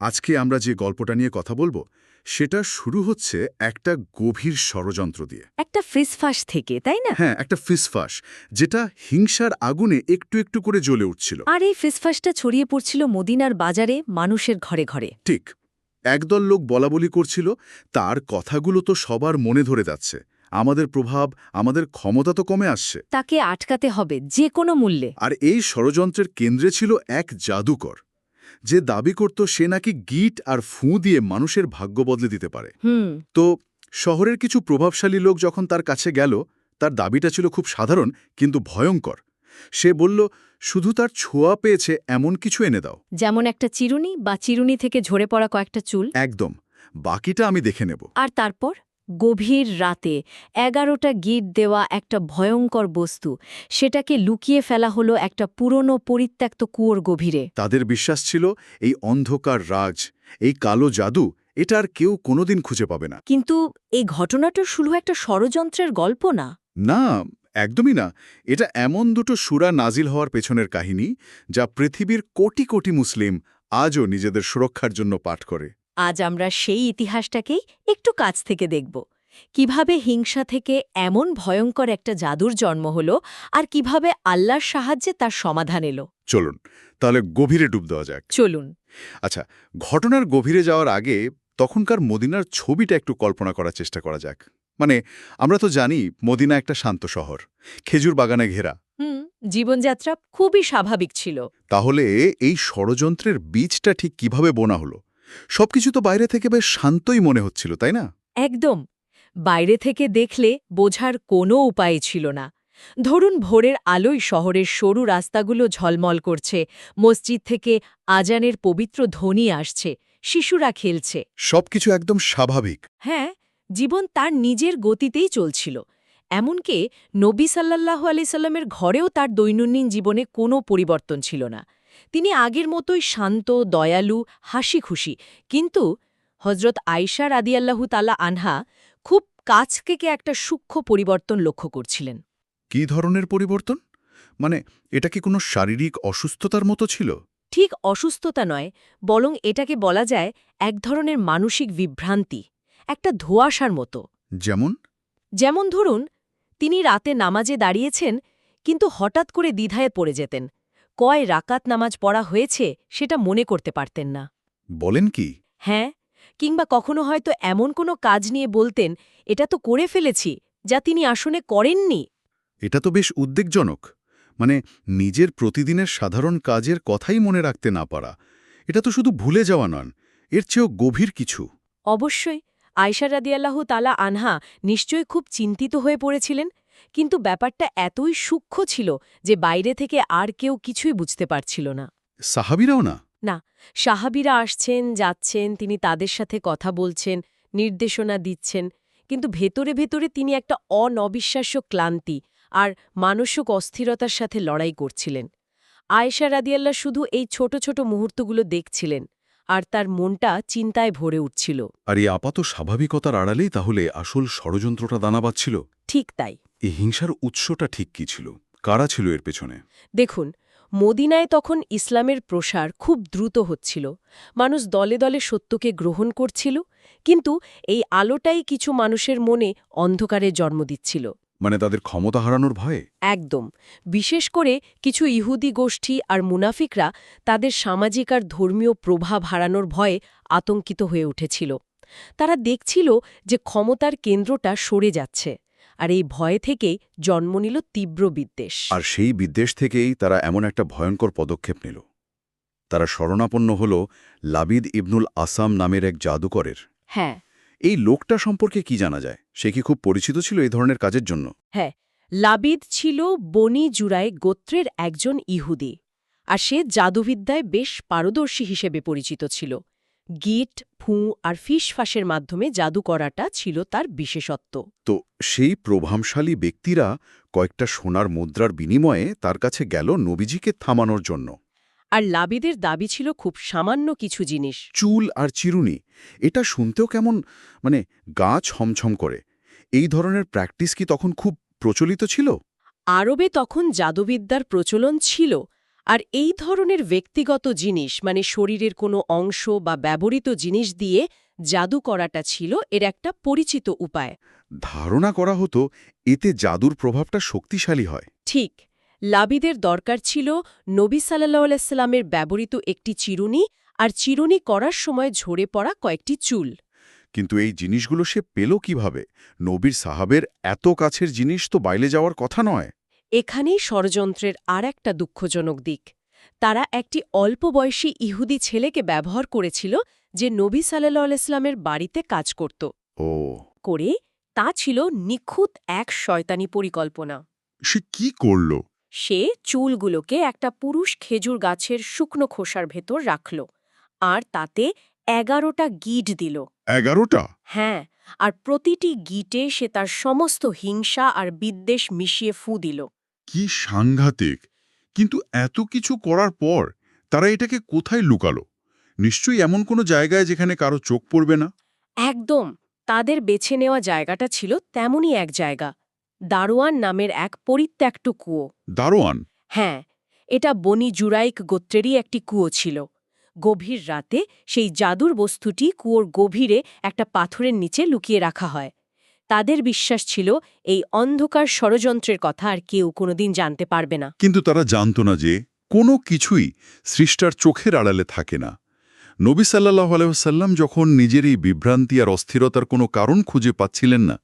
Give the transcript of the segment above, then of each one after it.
আজকে আমরা যে গল্পটা নিয়ে কথা বলব সেটা শুরু হচ্ছে একটা গভীর ষড়যন্ত্র দিয়ে। একটা ফিসফাস থেকে তাই না? হ্যাঁ একটা ফিসফাস যেটা হিংসার আগুনে একটু একটু করে জ্বলে উঠছিল। আর এই ফিসফাসটা ছড়িয়ে পড়ছিল মদিনার বাজারে মানুষের ঘরে ঘরে। ঠিক একদল লোক বলাবলি করছিল তার কথাগুলো তো সবার মনে ধরে যাচ্ছে। আমাদের প্রভাব আমাদের ক্ষমতা তো কমে আসছে। তাকে আটকাতে হবে যে কোনো মূল্যে। আর এই ষড়যন্ত্রের কেন্দ্রে ছিল এক জাদুকর। যে দাবি করত সে নাকি গিট আর ফুঁ দিয়ে মানুষের ভাগ্য বদলে দিতে পারে। তো শহরের কিছু প্রভাবশালী লোক যখন তার কাছে গেল তার দাবিটা ছিল খুব সাধারণ কিন্তু ভয়ঙ্কর। সে বলল শুধু তার ছোঁয়া পেয়েছে এমন কিছু এনে দাও। যেমন একটা চিরুনি বা চিরুনি থেকে ঝরে পড়া কয়েকটা চুল। একদম। বাকিটা আমি দেখে নেব। আর তারপর? গভীর রাতে এগারোটা গিট দেওয়া একটা ভয়ঙ্কর বস্তু সেটাকে লুকিয়ে ফেলা হলো একটা পুরনো পরিত্যক্ত কুয়োর গভীরে। তাদের বিশ্বাস ছিল এই অন্ধকার রাজ এই কালো জাদু এটা আর কেউ কোনোদিন খুঁজে পাবে না। কিন্তু এই ঘটনাটা শুধু একটা ষড়যন্ত্রের গল্প না? না একদমই না। এটা এমন দুটো সুরা নাজিল হওয়ার পেছনের কাহিনী যা পৃথিবীর কোটি কোটি মুসলিম আজও নিজেদের সুরক্ষার জন্য পাঠ করে। আজ আমরা সেই ইতিহাসটাকেই একটু কাছ থেকে দেখব। কীভাবে হিংসা থেকে এমন ভয়ঙ্কর একটা জাদুর জন্ম হলো আর কীভাবে আল্লাহর সাহায্যে তার সমাধান এলো। চলুন তাহলে গভীরে ডুব দেওয়া যাক। চলুন। আচ্ছা ঘটনার গভীরে যাওয়ার আগে তখনকার মদিনার ছবিটা একটু কল্পনা করার চেষ্টা করা যাক। মানে আমরা তো জানি মদিনা একটা শান্ত শহর খেজুর বাগানে ঘেরা। হুম জীবনযাত্রা খুবই স্বাভাবিক ছিল। তাহলে এই ষড়যন্ত্রের বীজটা ঠিক কীভাবে বোনা হলো? সবকিছু তো বাইরে থেকে বেশ শান্তই মনে হচ্ছিল তাই না? একদম। বাইরে থেকে দেখলে বোঝার কোনো উপায় ছিল না। ধরুন ভোরের আলোয় শহরের সরু রাস্তাগুলো ঝলমল করছে মসজিদ থেকে আজানের পবিত্র ধ্বনি আসছে শিশুরা খেলছে। সবকিছু একদম স্বাভাবিক। হ্যাঁ জীবন তার নিজের গতিতেই চলছিল। এমনকি নবী সাল্লাল্লাহু আলাইসাল্লামের ঘরেও তার দৈনন্দিন জীবনে কোনো পরিবর্তন ছিল না। তিনি আগের মতোই শান্ত দয়ালু হাসি খুশি কিন্তু হজরত আয়সা রাদিয়াল্লাহু তালা আনহা খুব কাছ থেকে একটা সূক্ষ্ম পরিবর্তন লক্ষ্য করছিলেন। কি ধরনের পরিবর্তন? মানে এটা কি কোনো শারীরিক অসুস্থতার মতো ছিল? ঠিক অসুস্থতা নয় বরং এটাকে বলা যায় এক ধরনের মানসিক বিভ্রান্তি একটা ধোঁয়াশার মতো। যেমন? যেমন ধরুন তিনি রাতে নামাজে দাঁড়িয়েছেন কিন্তু হঠাৎ করে দ্বিধায় পড়ে যেতেন। কয় রাকাত নামাজ পড়া হয়েছে সেটা মনে করতে পারতেন না। বলেন কি? হ্যাঁ কিংবা কখনো হয়তো এমন কোনো কাজ নিয়ে বলতেন এটা তো করে ফেলেছি যা তিনি আসনে করেননি। এটা তো বেশ উদ্বেগজনক। মানে নিজের প্রতিদিনের সাধারণ কাজের কথাই মনে রাখতে না পারা। এটা তো শুধু ভুলে যাওয়া নন এর চেয়েও গভীর কিছু। অবশ্যই আয়সা রাদিয়াল্লাহ তালা আনহা নিশ্চয়ই খুব চিন্তিত হয়ে পড়েছিলেন। কিন্তু ব্যাপারটা এতই সূক্ষ্ম ছিল যে বাইরে থেকে আর কেউ কিছুই বুঝতে পারছিল না। সাহাবিরাও না? না সাহাবিরা আসছেন যাচ্ছেন তিনি তাদের সাথে কথা বলছেন নির্দেশনা দিচ্ছেন কিন্তু ভেতরে ভেতরে তিনি একটা অনবিশ্বাস্য ক্লান্তি আর মানসিক অস্থিরতার সাথে লড়াই করছিলেন। আয়েশা রাদিয়াল্লাহ শুধু এই ছোট ছোট মুহূর্তগুলো দেখছিলেন আর তার মনটা চিন্তায় ভরে উঠছিল। আর এই আপাত স্বাভাবিকতার আড়ালেই তাহলে আসল ষড়যন্ত্রটা দানা বাঁধছিল ঠিক তাই। এই হিংসার উৎসটা ঠিক কি ছিল? কারা ছিল এর পেছনে? দেখুন মদিনায় তখন ইসলামের প্রসার খুব দ্রুত হচ্ছিল। মানুষ দলে দলে সত্যকে গ্রহণ করছিল কিন্তু এই আলোটাই কিছু মানুষের মনে অন্ধকারে জন্ম দিচ্ছিল। মানে তাদের ক্ষমতা হারানোর ভয়ে? একদম। বিশেষ করে কিছু ইহুদি গোষ্ঠী আর মুনাফিকরা তাদের সামাজিক আর ধর্মীয় প্রভাব হারানোর ভয়ে আতঙ্কিত হয়ে উঠেছিল। তারা দেখছিল যে ক্ষমতার কেন্দ্রটা সরে যাচ্ছে। আর এই ভয় থেকেই জন্ম নিল তীব্র বিদ্বেষ। আর সেই বিদ্বেষ থেকেই তারা এমন একটা ভয়ঙ্কর পদক্ষেপ নিল। তারা শরণাপন্ন হল লাবিদ ইবনুল আসাম নামের এক জাদুকরের। হ্যাঁ। এই লোকটা সম্পর্কে কি জানা যায়? সে কি খুব পরিচিত ছিল এই ধরনের কাজের জন্য? হ্যাঁ লাবিদ ছিল বনি জুরায় গোত্রের একজন ইহুদি আর সে জাদুবিদ্যায় বেশ পারদর্শী হিসেবে পরিচিত ছিল। গিট ফুঁ আর ফিসফাসের মাধ্যমে জাদু করাটা ছিল তার বিশেষত্ব। তো সেই প্রভাবশালী ব্যক্তিরা কয়েকটা সোনার মুদ্রার বিনিময়ে তার কাছে গেল নবীজিকে থামানোর জন্য। আর লাবিদের দাবি ছিল খুব সামান্য কিছু জিনিস। চুল আর চিরুনি এটা শুনতেও কেমন মানে গা ছমছম করে। এই ধরনের প্র্যাকটিস কি তখন খুব প্রচলিত ছিল? আরবে তখন জাদুবিদ্যার প্রচলন ছিল আর এই ধরনের ব্যক্তিগত জিনিস মানে শরীরের কোনো অংশ বা ব্যবহৃত জিনিস দিয়ে জাদু করাটা ছিল এর একটা পরিচিত উপায়। ধারণা করা হতো এতে জাদুর প্রভাবটা শক্তিশালী হয়। ঠিক লাবিদের দরকার ছিল নবী সাল্লাহ আলাইস্লামের ব্যবহৃত একটি চিরুনি আর চিরুনি করার সময় ঝরে পড়া কয়েকটি চুল। কিন্তু এই জিনিসগুলো সে পেল কীভাবে? নবীর সাহাবের এত কাছের জিনিস তো বাইরে যাওয়ার কথা নয়। এখানেই ষড়যন্ত্রের আর একটা দুঃখজনক দিক। তারা একটি অল্প বয়সী ইহুদি ছেলেকে ব্যবহার করেছিল যে নবী সাল্লাহ ইসলামের বাড়িতে কাজ করত। ও। করে তা ছিল নিখুঁত এক শয়তানি পরিকল্পনা। সে কি করল? সে চুলগুলোকে একটা পুরুষ খেজুর গাছের শুকনো খোসার ভেতর রাখল আর তাতে এগারোটা গিট দিল। এগারোটা? হ্যাঁ আর প্রতিটি গিটে সে তার সমস্ত হিংসা আর বিদ্বেষ মিশিয়ে ফু দিল। কি সাংঘাতিক। কিন্তু এত কিছু করার পর তারা এটাকে কোথায় লুকালো? নিশ্চয়ই এমন কোনো জায়গায় যেখানে কারও চোখ পড়বে না? একদম। তাদের বেছে নেওয়া জায়গাটা ছিল তেমনই এক জায়গা। দারোয়ান নামের এক পরিত্যক্ত কুয়ো। দারোয়ান? হ্যাঁ এটা বনি জুরাইক গোত্রেরই একটি কুয়ো ছিল। গভীর রাতে সেই জাদুর বস্তুটি কুয়োর গভীরে একটা পাথরের নিচে লুকিয়ে রাখা হয়। তাদের বিশ্বাস ছিল এই অন্ধকার ষড়যন্ত্রের কথা আর কেউ কোনোদিন জানতে পারবে না। কিন্তু তারা জানত না যে কোনো কিছুই সৃষ্টার চোখের আড়ালে থাকে না। নবী সাল্লাহ আলহাম যখন নিজের এই বিভ্রান্তি আর অস্থিরতার কোনো কারণ খুঁজে পাচ্ছিলেন না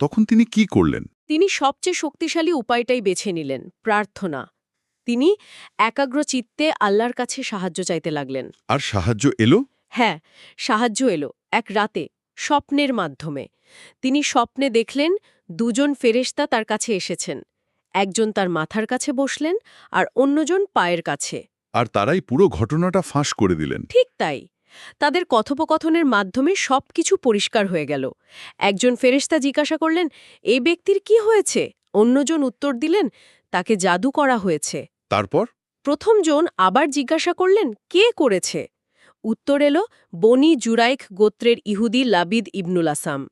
তখন তিনি কি করলেন? তিনি সবচেয়ে শক্তিশালী উপায়টাই বেছে নিলেন প্রার্থনা। তিনি একাগ্র চিত্তে আল্লাহর কাছে সাহায্য চাইতে লাগলেন। আর সাহায্য এলো? হ্যাঁ সাহায্য এলো। এক রাতে স্বপ্নের মাধ্যমে। তিনি স্বপ্নে দেখলেন দুজন ফেরেশতা তার কাছে এসেছেন। একজন তার মাথার কাছে বসলেন আর অন্যজন পায়ের কাছে। আর তারাই পুরো ঘটনাটা ফাঁস করে দিলেন। ঠিক তাই। তাদের কথোপকথনের মাধ্যমে সবকিছু পরিষ্কার হয়ে গেল। একজন ফেরেশতা জিজ্ঞাসা করলেন এই ব্যক্তির কি হয়েছে? অন্যজন উত্তর দিলেন তাকে জাদু করা হয়েছে। তারপর? প্রথমজন আবার জিজ্ঞাসা করলেন কে করেছে? উত্তর এলো বনি জুরাইক গোত্রের ইহুদি লাবিদ ইবনুল আসাম।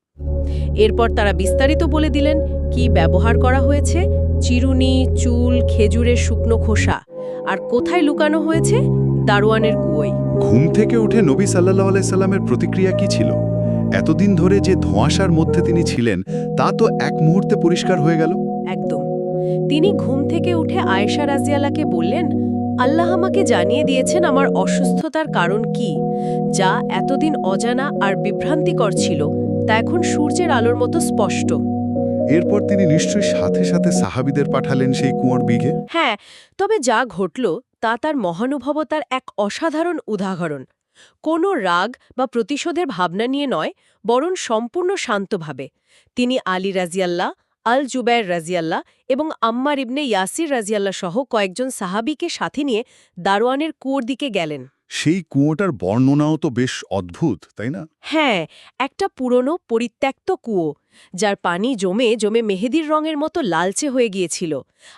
এরপর তারা বিস্তারিত বলে দিলেন কি ব্যবহার করা হয়েছে চিরুনি চুল খেজুরের শুকনো খোসা আর কোথায় লুকানো হয়েছে দারোয়ানের কুয়োয়। ঘুম থেকে উঠে নবী সাল্লাহ আলাইসাল্লামের প্রতিক্রিয়া কি ছিল? এতদিন ধরে যে ধোঁয়াশার মধ্যে তিনি ছিলেন তা তো এক মুহূর্তে পরিষ্কার হয়ে গেল। একদম। তিনি ঘুম থেকে উঠে আয়েশা রাজিয়ালাকে বললেন আল্লাহ আমাকে জানিয়ে দিয়েছেন আমার অসুস্থতার কারণ কি যা এতদিন অজানা আর বিভ্রান্তিকর ছিল তা এখন সূর্যের আলোর মতো স্পষ্ট। এরপর তিনি নিশ্চয়ই সাথে সাথে সাহাবিদের পাঠালেন সেই কুঁয়ার বিঘে? হ্যাঁ তবে যা ঘটল তা তার মহানুভবতার এক অসাধারণ উদাহরণ। কোনো রাগ বা প্রতিশোধের ভাবনা নিয়ে নয় বরং সম্পূর্ণ শান্তভাবে। তিনি আলী রাজিয়াল্লাহ আল জুবায়ের রাজিয়াল্লাহ এবং আম্মার ইবনে ইয়াসির রাজিয়াল্লাহ সহ কয়েকজন সাহাবিকে সাথে নিয়ে দারোয়ানের কুয়োর দিকে গেলেন। সেই কুয়োটার বর্ণনাও তো বেশ অদ্ভুত তাই না? হ্যাঁ একটা পুরনো পরিত্যক্ত কুয়ো যার পানি জমে জমে মেহেদির রঙের মতো লালচে হয়ে গিয়েছিল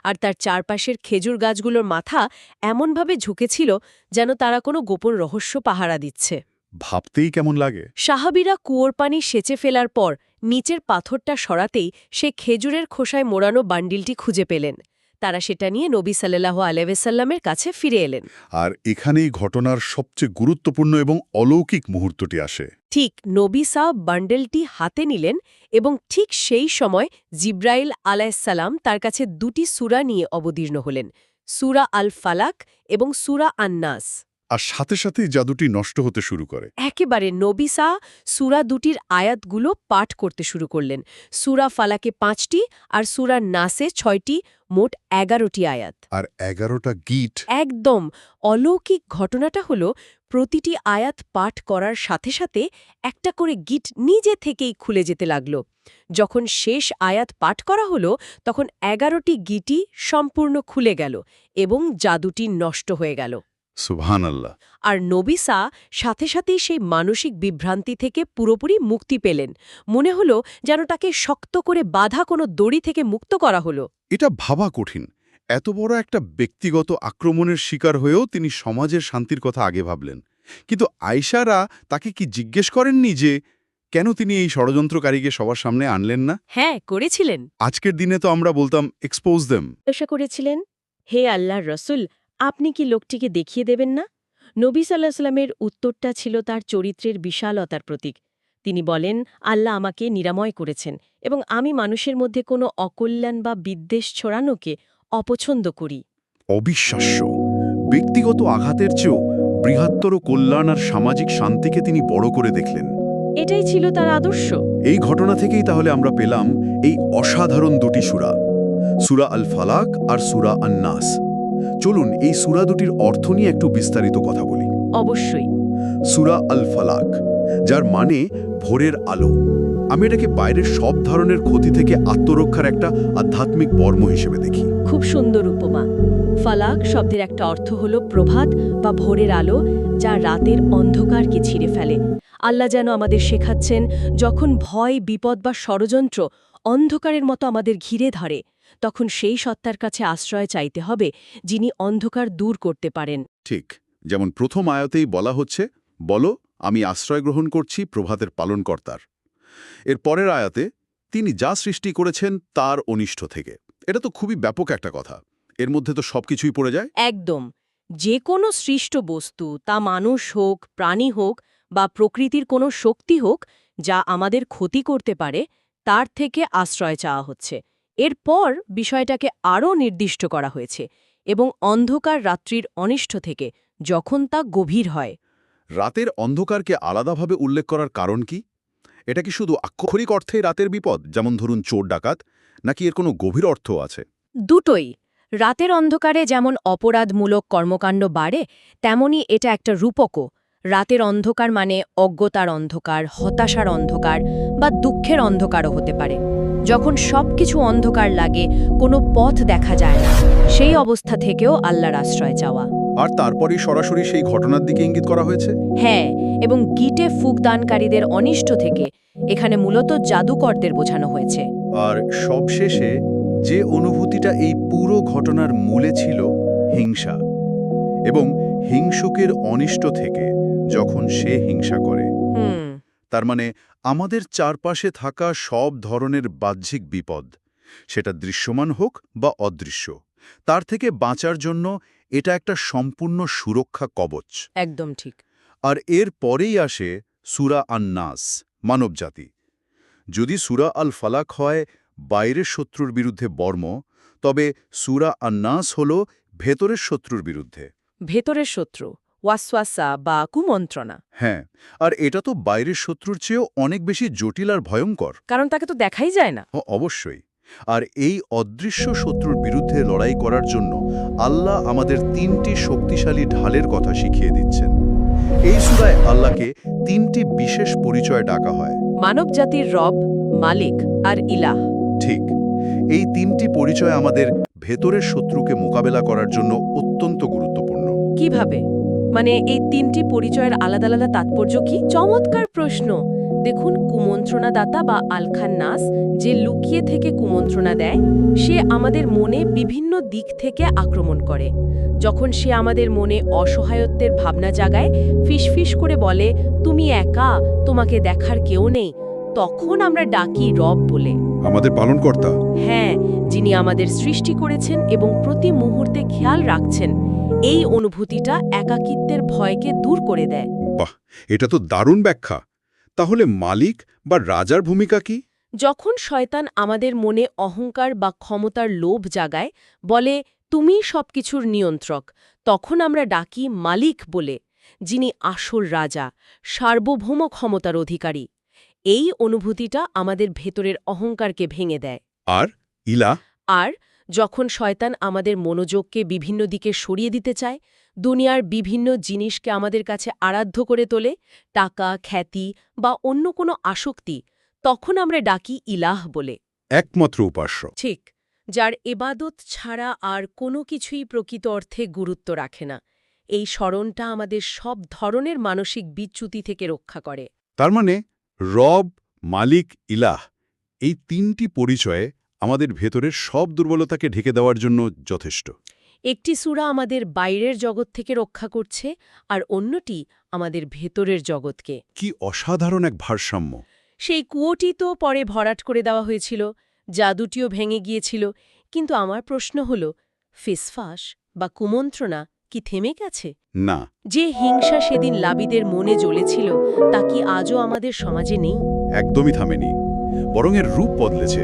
আর তার চারপাশের খেজুর গাছগুলোর মাথা এমনভাবে ঝুঁকেছিল যেন তারা কোনো গোপন রহস্য পাহারা দিচ্ছে। ভাবতেই কেমন লাগে। সাহাবিরা কুয়োর পানি সেচে ফেলার পর নিচের পাথরটা সরাতেই সে খেজুরের খোসায় মোড়ানো বান্ডিলটি খুঁজে পেলেন। তারা সেটা নিয়ে নবী সাল্লাহ আলহামের কাছে ফিরে এলেন। আর এখানেই ঘটনার সবচেয়ে গুরুত্বপূর্ণ এবং অলৌকিক মুহূর্তটি আসে। ঠিক নবী সাহ বান্ডেলটি হাতে নিলেন এবং ঠিক সেই সময় জিব্রাইল আলাইসাল্লাম তার কাছে দুটি সুরা নিয়ে অবতীর্ণ হলেন। সুরা আল ফালাক এবং সুরা আন্নাস। আর সাথে সাথেই জাদুটি নষ্ট হতে শুরু করে। একেবারে নবিসা সুরা দুটির আয়াতগুলো পাঠ করতে শুরু করলেন। সুরা ফালাকে পাঁচটি আর সুরা নাসে ছয়টি মোট এগারোটি আয়াত। আর এগারোটা গিট একদম। অলৌকিক ঘটনাটা হলো প্রতিটি আয়াত পাঠ করার সাথে সাথে একটা করে গিট নিজে থেকেই খুলে যেতে লাগল। যখন শেষ আয়াত পাঠ করা হলো তখন এগারোটি গিটি সম্পূর্ণ খুলে গেল এবং জাদুটি নষ্ট হয়ে গেল। সুবহান আল্লাহ আর নবিসা সাথে সাথেই সেই মানসিক বিভ্রান্তি থেকে পুরোপুরি মুক্তি পেলেন। মনে হলো যেন তাকে শক্ত করে বাধা কোনো দড়ি থেকে মুক্ত করা হলো। এটা ভাবা কঠিন। এত বড় একটা ব্যক্তিগত আক্রমণের শিকার হয়েও তিনি সমাজের শান্তির কথা আগে ভাবলেন। কিন্তু আয়সারা তাকে কি জিজ্ঞেস করেননি যে কেন তিনি এই ষড়যন্ত্রকারীকে সবার সামনে আনলেন না? হ্যাঁ করেছিলেন। আজকের দিনে তো আমরা বলতাম এক্সপোজ দেম করেছিলেন হে আল্লাহর রসুল আপনি কি লোকটিকে দেখিয়ে দেবেন না? নবী সাল্লাহ সাল্লামের উত্তরটা ছিল তার চরিত্রের বিশালতার প্রতীক। তিনি বলেন আল্লাহ আমাকে নিরাময় করেছেন এবং আমি মানুষের মধ্যে কোনো অকল্যাণ বা বিদ্বেষ ছড়ানোকে অপছন্দ করি। অবিশ্বাস্য। ব্যক্তিগত আঘাতের চেয়েও বৃহত্তর কল্যাণ আর সামাজিক শান্তিকে তিনি বড় করে দেখলেন। এটাই ছিল তার আদর্শ। এই ঘটনা থেকেই তাহলে আমরা পেলাম এই অসাধারণ দুটি সুরা সুরা আল ফালাক আর সুরা আন্নাস। চলুন এই সুরা দুটির অর্থ নিয়ে একটু বিস্তারিত কথা বলি। অবশ্যই। সুরা আল ফালাক যার মানে ভোরের আলো। আমি এটাকে বাইরের সব ধরনের ক্ষতি থেকে আত্মরক্ষার একটা আধ্যাত্মিক বর্ম হিসেবে দেখি। খুব সুন্দর উপমা। ফালাক শব্দের একটা অর্থ হল প্রভাত বা ভোরের আলো যা রাতের অন্ধকারকে ছিঁড়ে ফেলে। আল্লাহ যেন আমাদের শেখাচ্ছেন যখন ভয় বিপদ বা ষড়যন্ত্র অন্ধকারের মতো আমাদের ঘিরে ধরে। তখন সেই সত্তার কাছে আশ্রয় চাইতে হবে যিনি অন্ধকার দূর করতে পারেন। ঠিক যেমন প্রথম আয়তেই বলা হচ্ছে বলো আমি আশ্রয় গ্রহণ করছি প্রভাতের পালনকর্তার। এর পরের আয়াতে তিনি যা সৃষ্টি করেছেন তার অনিষ্ট থেকে। এটা তো খুবই ব্যাপক একটা কথা। এর মধ্যে তো সবকিছুই পড়ে যায়। একদম। যে কোনো সৃষ্ট বস্তু তা মানুষ হোক প্রাণী হোক বা প্রকৃতির কোনো শক্তি হোক যা আমাদের ক্ষতি করতে পারে তার থেকে আশ্রয় চাওয়া হচ্ছে। এরপর বিষয়টাকে আরও নির্দিষ্ট করা হয়েছে এবং অন্ধকার রাত্রির অনিষ্ট থেকে যখন তা গভীর হয়। রাতের অন্ধকারকে আলাদাভাবে উল্লেখ করার কারণ কি? এটা কি শুধু আক্ষরিক অর্থে রাতের বিপদ যেমন ধরুন চোর ডাকাত নাকি এর কোনো গভীর অর্থ আছে? দুটোই। রাতের অন্ধকারে যেমন অপরাধমূলক কর্মকাণ্ড বাড়ে তেমনি এটা একটা রূপকও। রাতের অন্ধকার মানে অজ্ঞতার অন্ধকার হতাশার অন্ধকার বা দুঃখের অন্ধকারও হতে পারে। যখন সবকিছু অন্ধকার লাগে কোনো পথ দেখা যায় না। সেই অবস্থা থেকেও আল্লাহর আশ্রয় চাওয়া। আর তারপরেই সরাসরি সেই ঘটনার দিকে ইঙ্গিত করা হয়েছে? হ্যাঁ এবং গিটে ফুক দানকারীদের অনিষ্ট থেকে এখানে মূলত জাদুকরদের বোঝানো হয়েছে। আর সবশেষে যে অনুভূতিটা এই পুরো ঘটনার মূলে ছিল হিংসা। এবং হিংসুকের অনিষ্ট থেকে যখন সে হিংসা করে। হুম। তার মানে আমাদের চারপাশে থাকা সব ধরনের বাহ্যিক বিপদ সেটা দৃশ্যমান হোক বা অদৃশ্য তার থেকে বাঁচার জন্য এটা একটা সম্পূর্ণ সুরক্ষা কবচ। একদম ঠিক। আর এর পরেই আসে সুরা আন্নাস মানবজাতি। যদি সুরা আল ফালাক হয় বাইরের শত্রুর বিরুদ্ধে বর্ম তবে সুরা আন্নাস হল ভেতরের শত্রুর বিরুদ্ধে। ভেতরের শত্রু। ওয়াসওয়াসা বা কুমন্ত্রণা। হ্যাঁ আর এটা তো বাইরের শত্রুর চেয়েও অনেক বেশি জটিল আর ভয়ঙ্কর। কারণ তাকে তো দেখাই যায় না। অবশ্যই। আর এই অদৃশ্য শত্রুর বিরুদ্ধে লড়াই করার জন্য আল্লাহ আমাদের তিনটি শক্তিশালী ঢালের কথা শিখিয়ে দিচ্ছেন। এই সুরায় আল্লাহকে তিনটি বিশেষ পরিচয় ডাকা হয়। মানবজাতির রব মালিক আর ইলাহ। ঠিক। এই তিনটি পরিচয় আমাদের ভেতরের শত্রুকে মোকাবেলা করার জন্য অত্যন্ত গুরুত্বপূর্ণ। কীভাবে? মানে এই তিনটি পরিচয়ের আলাদা আলাদা তাৎপর্য কি? চমৎকার প্রশ্ন। দেখুন কুমন্ত্রণাদাতা বা আলখান নাস যে লুকিয়ে থেকে কুমন্ত্রণা দেয়, সে আমাদের মনে বিভিন্ন দিক থেকে আক্রমণ করে। যখন সে আমাদের মনে অসহায়ত্বের ভাবনা জাগায়, ফিসফিস করে বলে, তুমি একা, তোমাকে দেখার কেউ নেই, তখন আমরা ডাকি রব বলে। আমাদের পালনকর্তা। হ্যাঁ যিনি আমাদের সৃষ্টি করেছেন এবং প্রতি মুহূর্তে খেয়াল রাখছেন এই অনুভূতিটা একাকিত্বের ভয়কে দূর করে দেয়। বাহ এটা তো দারুণ ব্যাখ্যা। তাহলে মালিক বা রাজার ভূমিকা কি? যখন শয়তান আমাদের মনে অহংকার বা ক্ষমতার লোভ জাগায় বলে তুমি সবকিছুর নিয়ন্ত্রক তখন আমরা ডাকি মালিক বলে যিনি আসল রাজা সার্বভৌম ক্ষমতার অধিকারী। এই অনুভূতিটা আমাদের ভেতরের অহংকারকে ভেঙে দেয়। আর? ইলা? আর যখন শয়তান আমাদের মনোযোগকে বিভিন্ন দিকে সরিয়ে দিতে চায় দুনিয়ার বিভিন্ন জিনিসকে আমাদের কাছে আরাধ্য করে তোলে টাকা খ্যাতি বা অন্য কোনো আসক্তি তখন আমরা ডাকি ইলাহ বলে। একমাত্র উপাস্য। ঠিক যার এবাদত ছাড়া আর কোনো কিছুই প্রকৃত অর্থে গুরুত্ব রাখে না। এই স্মরণটা আমাদের সব ধরনের মানসিক বিচ্যুতি থেকে রক্ষা করে। তার মানে রব মালিক ইলাহ এই তিনটি পরিচয়ে আমাদের ভেতরের সব দুর্বলতাকে ঢেকে দেওয়ার জন্য যথেষ্ট। একটি সূরা আমাদের বাইরের জগৎ থেকে রক্ষা করছে আর অন্যটি আমাদের ভেতরের জগৎকে। কি অসাধারণ এক ভারসাম্য। সেই কুয়োটি তো পরে ভরাট করে দেওয়া হয়েছিল জাদুটিও ভেঙে গিয়েছিল কিন্তু আমার প্রশ্ন হল ফিসফাস বা কুমন্ত্রণা কি থেমে গেছে? না। যে হিংসা সেদিন লাবিদের মনে জ্বলেছিল তা কি আজও আমাদের সমাজে নেই? একদমই থামেনি। বরং এর রূপ বদলেছে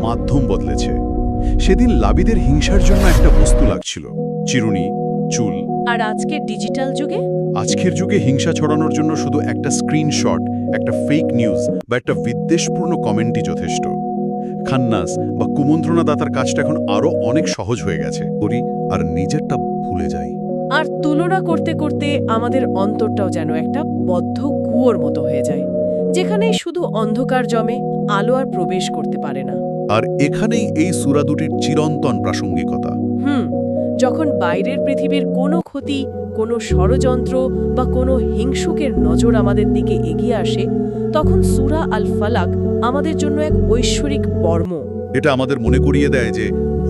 মাধ্যম বদলেছে। সেদিন লাবিদের হিংসার জন্য একটা বস্তু লাগছিল চিরুনি চুল। আর আজকের ডিজিটাল যুগে? আজকের যুগে হিংসা ছড়ানোর জন্য শুধু একটা স্ক্রিনশট একটা ফেক নিউজ বা একটা বিদ্বেষপূর্ণ কমেন্টই যথেষ্ট। খান্নাস বা কুমন্ত্রণাদাতার কাজটা এখন আরও অনেক সহজ হয়ে গেছে। করি আর নিজেরটা ভুলে যাই। আর তুলনা করতে করতে আমাদের অন্তরটাও যেন একটা বদ্ধ কুয়োর মতো হয়ে যায় যেখানে শুধু অন্ধকার জমে আলো আর প্রবেশ করতে পারে না। আর এখানেই এই সুরা দুটির চিরন্তন প্রাসঙ্গিকতা। হুম যখন বাইরের পৃথিবীর কোনো ক্ষতি কোনো ষড়যন্ত্র বা কোনো হিংসুকের নজর আমাদের দিকে এগিয়ে আসে তখন সুরা আল ফালাক আমাদের জন্য এক ঐশ্বরিক বর্ম। এটা আমাদের মনে করিয়ে দেয় যে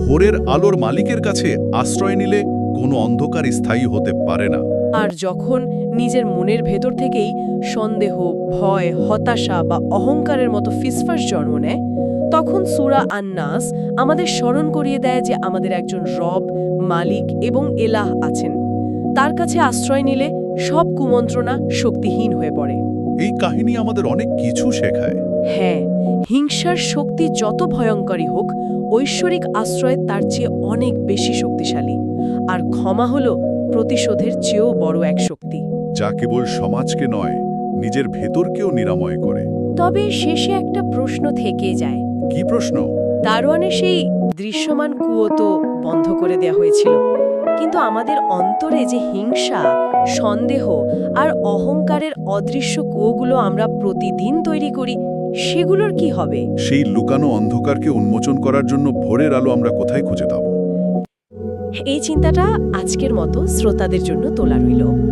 ভোরের আলোর মালিকের কাছে আশ্রয় নিলে কোনো অন্ধকার স্থায়ী হতে পারে না। আর যখন নিজের মনের ভেতর থেকেই সন্দেহ ভয় হতাশা বা অহংকারের মতো ফিসফাস জন্ম নেয় তখন সুরা আন্নাস আমাদের স্মরণ করিয়ে দেয় যে আমাদের একজন রব মালিক এবং এলাহ আছেন। তার কাছে আশ্রয় নিলে সব কুমন্ত্রণা শক্তিহীন হয়ে পড়ে। এই কাহিনী আমাদের অনেক কিছু শেখায়। হ্যাঁ হিংসার শক্তি যত ভয়ঙ্করী হোক ঐশ্বরিক আশ্রয় তার চেয়ে অনেক বেশি শক্তিশালী। আর ক্ষমা হল প্রতিশোধের চেয়েও বড় এক শক্তি। যা কেবল সমাজকে নয় নিজের ভেতরকেও নিরাময় করে। তবে শেষে একটা প্রশ্ন থেকে যায়। কি প্রশ্ন? দারোয়ানে সেই দৃশ্যমান কুয়ো তো বন্ধ করে দেয়া হয়েছিল। কিন্তু আমাদের অন্তরে যে হিংসা সন্দেহ আর অহংকারের অদৃশ্য কুয়োগুলো আমরা প্রতিদিন তৈরি করি সেগুলোর কি হবে? সেই লুকানো অন্ধকারকে উন্মোচন করার জন্য ভোরের আলো আমরা কোথায় খুঁজে পাব? এই চিন্তাটা আজকের মতো শ্রোতাদের জন্য তোলা রইল।